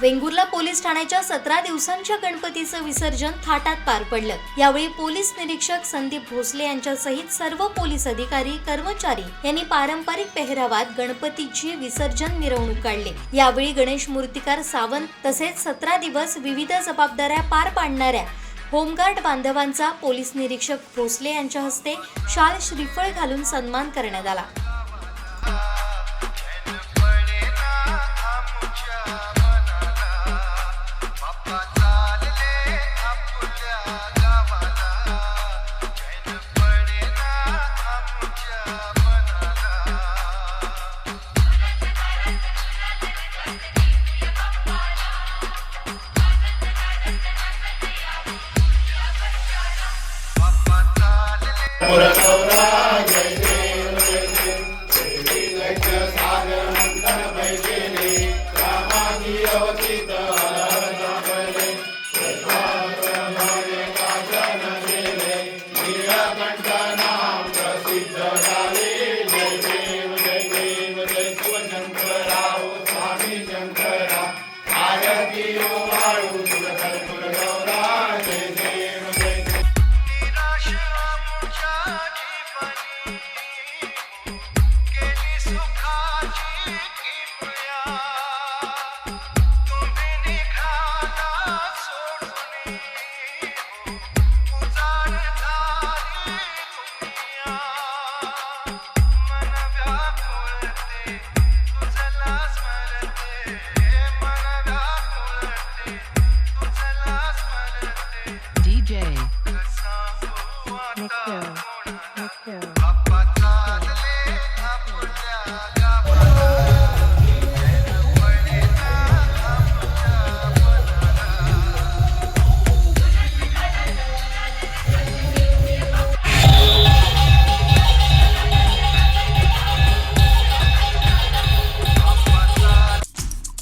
Vengurla police ठाण्याच्या सतरा दिवसांच्या गणपतीचं विसर्जन थाटात पार पडलं. यावेळी पोलीस निरीक्षक संदीप भोसले यांच्यासहित सर्व पोलीस अधिकारी कर्मचारी यांनी पारंपरिक पेहरावात गणपतीची विसर्जन मिरवणूक काढली. यावेळी गणेश मूर्तिकार सावंत तसेच सतरा दिवस विविध जबाबदाऱ्या पार पाडणाऱ्या होमगार्ड बांधवांचा पोलीस निरीक्षक भोसले यांच्या हस्ते शाल श्रीफळ घालून सन्मान करण्यात आला. Yeah.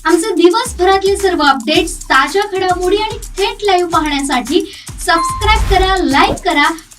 आमचे दिवसभरातले सर्व अपडेट्स ताज्या घडामोडी आणि थेट लाईव्ह पाहण्यासाठी सबस्क्राईब करा लाईक करा